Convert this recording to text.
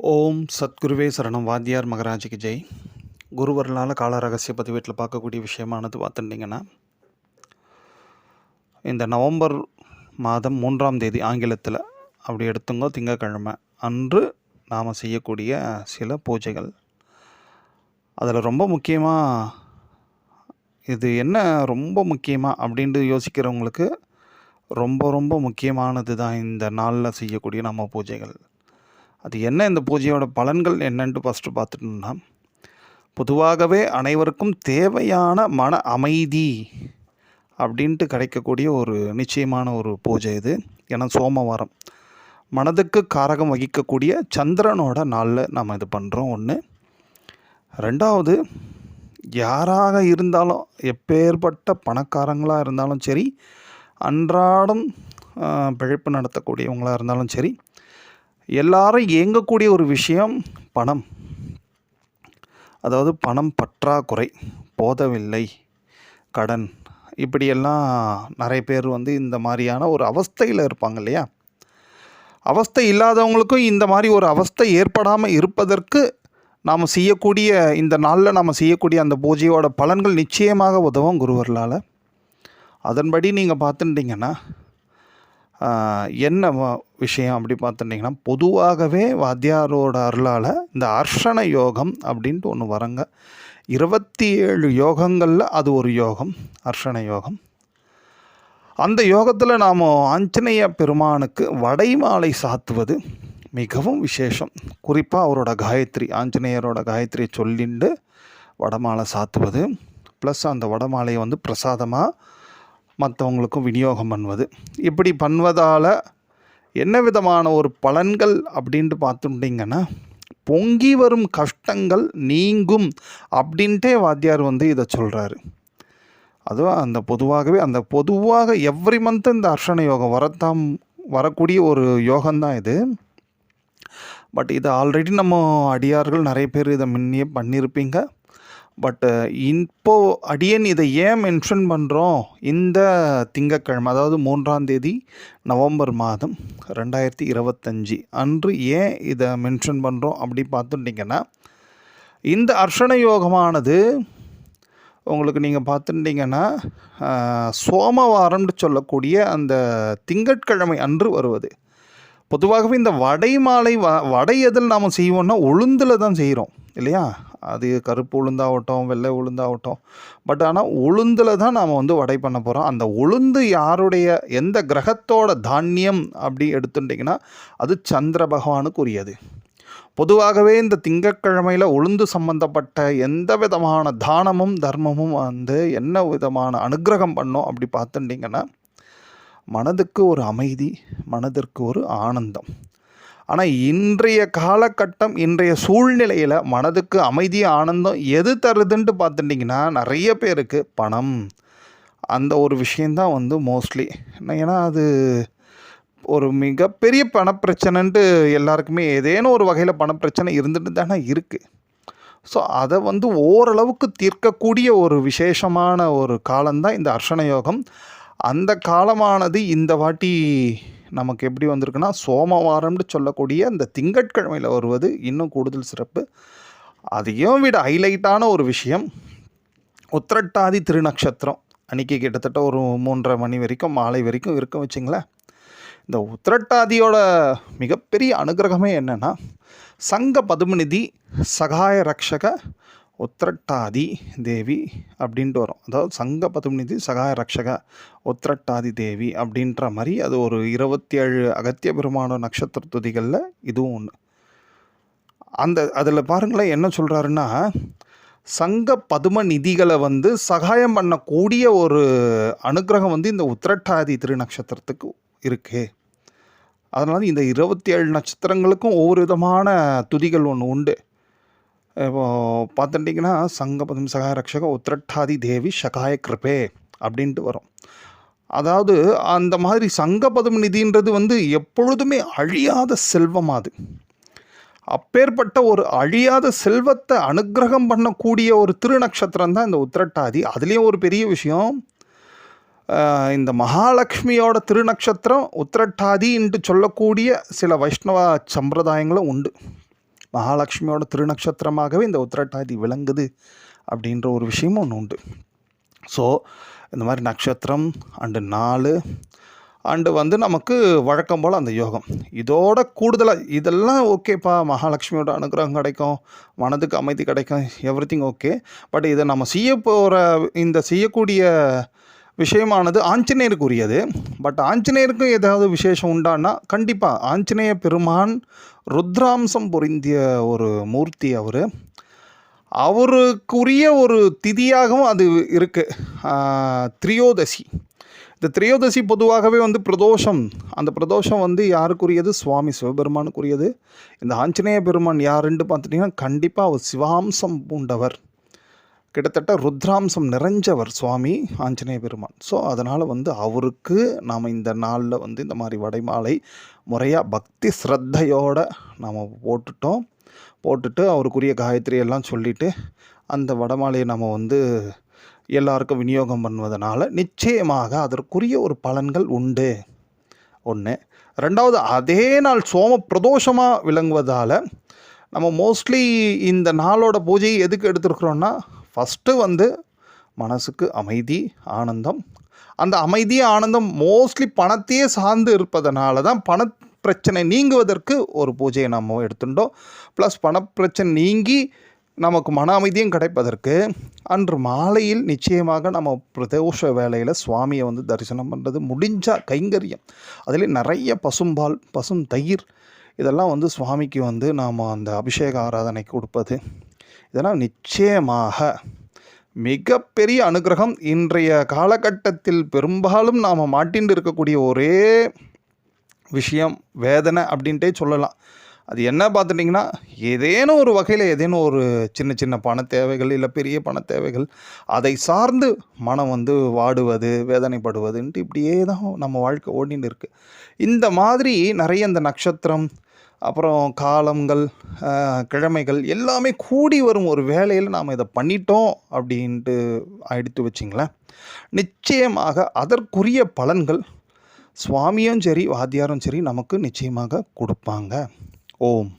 ஓம் சத்குருவே சரணம். வாத்தியார் மகராஜிக்கு ஜெய். குருவர்களால் கால ரகசிய பதிவேட்டில் பார்க்கக்கூடிய விஷயமானது பார்த்துட்டிங்கன்னா இந்த நவம்பர் மாதம் மூன்றாம் தேதி ஆங்கிலத்தில் அப்படி எடுத்துங்கோ திங்கக்கிழமை அன்று நாம் செய்யக்கூடிய சில பூஜைகள். அதில் ரொம்ப முக்கியமாக இது என்ன ரொம்ப முக்கியமாக அப்படின்ட்டு யோசிக்கிறவங்களுக்கு ரொம்ப ரொம்ப முக்கியமானது தான் இந்த நாளில் செய்யக்கூடிய நம்ம பூஜைகள். அது என்ன இந்த பூஜையோட பலன்கள் என்னன்ட்டு ஃபஸ்ட்டு பார்த்துட்டோம்னா பொதுவாகவே அனைவருக்கும் தேவையான மன அமைதி அப்படின்ட்டு கிடைக்கக்கூடிய ஒரு நிச்சயமான ஒரு பூஜை இது. ஏன்னா சோமவாரம். மனதுக்கு காரகம் வகிக்கக்கூடிய சந்திரனோட நாளில் நம்ம இது பண்ணுறோம் ஒன்று ரெண்டாவது யாராக இருந்தாலும் எப்பேற்பட்ட பணக்காரங்களாக இருந்தாலும் சரி அன்றாடம் பிழைப்பு நடத்தக்கூடியவங்களாக இருந்தாலும் சரி எல்லாரும் இயங்கக்கூடிய ஒரு விஷயம் பணம். அதாவது பணம் பற்றாக்குறை போதவில்லை கடன். இப்படியெல்லாம் நிறைய பேர் வந்து இந்த மாதிரியான ஒரு அவஸ்தையில் இருப்பாங்க இல்லையா? அவஸ்தை இல்லாதவங்களுக்கும் இந்த மாதிரி ஒரு அவஸ்தை ஏற்படாமல் இருப்பதற்கு நாம் செய்யக்கூடிய இந்த நாளில் நாம் செய்யக்கூடிய அந்த பூஜையோட பலன்கள் நிச்சயமாக உதவும் குருவர்களால். அதன்படி நீங்கள் பார்த்துட்டிங்கன்னா என்ன விஷயம் அப்படி பார்த்துட்டிங்கன்னா பொதுவாகவே வாத்தியாரோட அருளால் இந்த அர்ஷண யோகம் அப்படின்ட்டு ஒன்று வரங்க. இருபத்தி ஏழு யோகங்களில் அது ஒரு யோகம் அர்ஷண யோகம். அந்த யோகத்தில் நாம் ஆஞ்சநேய பெருமானுக்கு வடைமாலை சாத்துவது மிகவும் விசேஷம். குறிப்பாக அவரோட காயத்ரி ஆஞ்சநேயரோட காயத்ரியை சொல்லிண்டு வடமாலை சாத்துவது ப்ளஸ் அந்த வடமாலையை வந்து பிரசாதமாக மற்றவங்களுக்கும் விநியோகம் பண்ணுவது. இப்படி பண்ணுவதால் என்ன விதமான ஒரு பலன்கள் அப்படின்ட்டு பார்த்துட்டிங்கன்னா பொங்கி வரும் கஷ்டங்கள் நீங்கும் அப்படின்ட்டே வாத்தியார் வந்து இதை சொல்கிறாரு அதுவும் அந்த பொதுவாகவே அந்த பொதுவாக எவ்ரி மந்த் இந்த அர்ஷண யோகம் வரத்தாம் வரக்கூடிய ஒரு யோகம்தான் இது. பட் இது ஆல்ரெடி நம்ம அடியார்கள் நிறைய பேர் இதை முன்னே பண்ணியிருப்பீங்க. பட்டு uh, இப்போது அடியன் இதை ஏன் மென்ஷன் பண்ணுறோம் இந்த திங்கட்கிழமை அதாவது மூன்றாம் தேதி நவம்பர் மாதம் ரெண்டாயிரத்தி இருபத்தஞ்சி அன்று ஏன் இதை மென்ஷன் பண்ணுறோம் அப்படி பார்த்துட்டிங்கன்னா இந்த அர்ஷண யோகமானது உங்களுக்கு நீங்கள் பார்த்துட்டிங்கன்னா சோமவாரம்னு சொல்லக்கூடிய அந்த திங்கட்கிழமை அன்று வருவது. பொதுவாகவே இந்த வடை மாலை வ வடை எதில் நாம் செய்வோம்னா உளுந்தில் தான் செய்கிறோம் இல்லையா? அது கருப்பு உளுந்தாகட்டும் வெள்ளை உளுந்தாகட்டும். பட் ஆனால் உளுந்தில் தான் நாம் வந்து வடை பண்ண போகிறோம் அந்த உளுந்து யாருடைய எந்த கிரகத்தோட தானியம் அப்படி எடுத்துட்டிங்கன்னா அது சந்திர பகவானுக்குரியது. பொதுவாகவே இந்த திங்கட்கிழமையில் உளுந்து சம்பந்தப்பட்ட எந்த விதமான தானமும் தர்மமும் வந்து என்ன விதமான அனுக்கிரகம் பண்ணோம் அப்படி பார்த்துட்டிங்கன்னா மனதுக்கு ஒரு அமைதி மனதிற்கு ஒரு ஆனந்தம். ஆனால் இன்றைய காலகட்டம் இன்றைய சூழ்நிலையில் மனதுக்கு அமைதி ஆனந்தம் எது தருதுன்ட்டு பார்த்துட்டிங்கன்னா நிறைய பேருக்கு பணம். அந்த ஒரு விஷயந்தான் வந்து மோஸ்ட்லி ஏன்னா அது ஒரு மிகப்பெரிய பணப்பிரச்சனைன்ட்டு எல்லாருக்குமே ஏதேனும் ஒரு வகையில் பணப்பிரச்சனை இருந்துட்டு தானே இருக்குது ஸோ அதை வந்து ஓரளவுக்கு தீர்க்கக்கூடிய ஒரு விசேஷமான ஒரு காலம்தான் இந்த அர்ஷண யோகம். அந்த காலமானது இந்த வாட்டி நமக்கு எப்படி வந்திருக்குன்னா சோமவாரம்னு சொல்லக்கூடிய அந்த திங்கட்கிழமையில் வருவது இன்னும் கூடுதல் சிறப்பு. அதையும் விட ஹைலைட்டான ஒரு விஷயம் உத்திரட்டாதி திருநக்ஷத்திரம். அன்றைக்கி கிட்டத்தட்ட ஒரு மூன்றரை மணி வரைக்கும் மாலை வரைக்கும் இருக்கும் வச்சுங்களேன். இந்த உத்திரட்டாதியோட மிகப்பெரிய அனுகிரகமே என்னென்னா சங்க பதுமநிதி சகாய ரக்ஷக உத்திரட்டாதி தேவி அப்படின்ட்டு வரும். அதாவது சங்க பதுமநிதி சகாய ரக்ஷக உத்திரட்டாதி தேவி அப்படின்ற மாதிரி அது ஒரு இருபத்தி ஏழு அகத்திய பெருமான நட்சத்திர துதிகளில் இதுவும் ஒன்று அந்த அதில் பாருங்களேன் என்ன சொல்கிறாருன்னா சங்க பதும நிதிகளை வந்து சகாயம் பண்ணக்கூடிய ஒரு அனுக்கிரகம் வந்து இந்த உத்திரட்டாதி திருநக்ஷத்திரத்துக்கு இருக்குது அதனால் இந்த இருபத்தி ஏழு நட்சத்திரங்களுக்கும் ஒவ்வொரு விதமான துதிகள் ஒன்று உண்டு. இப்போ பார்த்துட்டிங்கன்னா சங்க சகாய ரக்ஷக உத்திரட்டாதி தேவி சகாய கிருபே அப்படின்ட்டு வரும். அதாவது அந்த மாதிரி சங்கபதம் நிதின்றது வந்து எப்பொழுதுமே அழியாத செல்வம் அது. அப்பேற்பட்ட ஒரு அழியாத செல்வத்தை அனுக்கிரகம் பண்ணக்கூடிய ஒரு திருநக்ஷத்திரம் தான் இந்த உத்திரட்டாதி. அதுலேயும் ஒரு பெரிய விஷயம் இந்த மகாலட்சுமியோட திருநக்ஷத்திரம் உத்திரட்டாதின்ட்டு சொல்லக்கூடிய சில வைஷ்ணவ சம்பிரதாயங்களும் உண்டு. மகாலட்சுமியோட திருநக்ஷத்திரமாகவே இந்த உத்திரட்டாதி விளங்குது அப்படின்ற ஒரு விஷயமும் ஒன்று உண்டு. ஸோ இந்த மாதிரி நட்சத்திரம் அண்டு நாலு அண்டு வந்து நமக்கு வழக்கம் போல் அந்த யோகம். இதோட கூடுதலாக இதெல்லாம் ஓகேப்பா மகாலட்சுமியோட அனுகிரகம் கிடைக்கும் மனதுக்கு அமைதி கிடைக்கும் எவ்ரி திங் ஓகே பட் இதை நம்ம செய்ய போகிற இந்த செய்யக்கூடிய விஷயமானது ஆஞ்சநேயருக்குரியது. பட் ஆஞ்சநேயருக்கும் ஏதாவது விசேஷம் உண்டான்னா கண்டிப்பாக ஆஞ்சநேய பெருமான் ருத்ராம்சம் பொருந்திய ஒரு மூர்த்தி அவர். அவருக்குரிய ஒரு திதியாகவும் அது இருக்குது திரியோதசி. இந்த த்ரியோதசி பொதுவாகவே வந்து பிரதோஷம். அந்த பிரதோஷம் வந்து யாருக்குரியது? சுவாமி சிவபெருமானுக்குரியது. இந்த ஆஞ்சநேய பெருமான் யாருன்னு பார்த்துட்டிங்கன்னா கண்டிப்பாக அவர் சிவாம்சம் பூண்டவர். கிட்டத்தட்ட ருத்ராம்சம் நிறைஞ்சவர் சுவாமி ஆஞ்சநேய பெருமான். ஸோ அதனால் வந்து அவருக்கு நாம் இந்த நாளில் வந்து இந்த மாதிரி வடைமாலை முறையாக பக்தி ஸ்ரத்தையோடு நாம் போட்டுட்டோம். போட்டுட்டு அவருக்குரிய காயத்ரி எல்லாம் சொல்லிவிட்டு அந்த வடமாலையை நம்ம வந்து எல்லாருக்கும் விநியோகம் பண்ணுவதனால நிச்சயமாக அதற்குரிய ஒரு பலன்கள் உண்டு. ஒன்று ரெண்டாவது அதே நாள் சோம பிரதோஷமாக விளங்குவதால் நம்ம மோஸ்ட்லி இந்த நாளோட பூஜையை எதுக்கு எடுத்துருக்குறோன்னா ஃபஸ்ட்டு வந்து மனசுக்கு அமைதி ஆனந்தம். அந்த அமைதி ஆனந்தம் மோஸ்ட்லி பணத்தையே சார்ந்து இருப்பதனால தான் பண பிரச்சனை நீங்குவதற்கு ஒரு பூஜையை நம்ம எடுத்துட்டோம். ப்ளஸ் பணப்பிரச்சனை நீங்கி நமக்கு மன அமைதியும் கிடைப்பதற்கு அன்று மாலையில் நிச்சயமாக நம்ம பிரதோஷ வேலையில் சுவாமியை வந்து தரிசனம் பண்ணுறது முடிஞ்சால் கைங்கரியம். அதில் நிறைய பசும்பால் பசும் தயிர் இதெல்லாம் வந்து சுவாமிக்கு வந்து நாம் அந்த அபிஷேக ஆராதனை கொடுப்பது. இதெல்லாம் நிச்சயமாக மிகப்பெரிய அனுகிரகம் இன்றைய காலகட்டத்தில் பெரும்பாலும் நாம் மாட்டின்னு இருக்கக்கூடிய ஒரே விஷயம் வேதனை அப்படின்ட்டே சொல்லலாம். அது என்ன பார்த்துட்டிங்கன்னா ஏதேனும் ஒரு வகையில் ஏதேனும் ஒரு சின்ன சின்ன பண தேவைகள் இல்லை பெரிய பண தேவைகள் அதை சார்ந்து மனம் வந்து வாடுவது வேதனைப்படுவதுன்ட்டு இப்படியே தான் நம்ம வாழ்க்கை ஓடின்னு இருக்குது இந்த மாதிரி நிறைய இந்த நட்சத்திரம் அப்புறம் காலங்கள் கிழமைகள் எல்லாமே கூடி வரும். ஒரு வேலையில் நாம் இதை பண்ணிட்டோம் அப்படின்ட்டு எடுத்து வச்சிங்களேன். நிச்சயமாக அதற்குரிய பலன்கள் சுவாமியும் சரி வாத்தியாரும் சரி நமக்கு நிச்சயமாக கொடுப்பாங்க. ஓம்.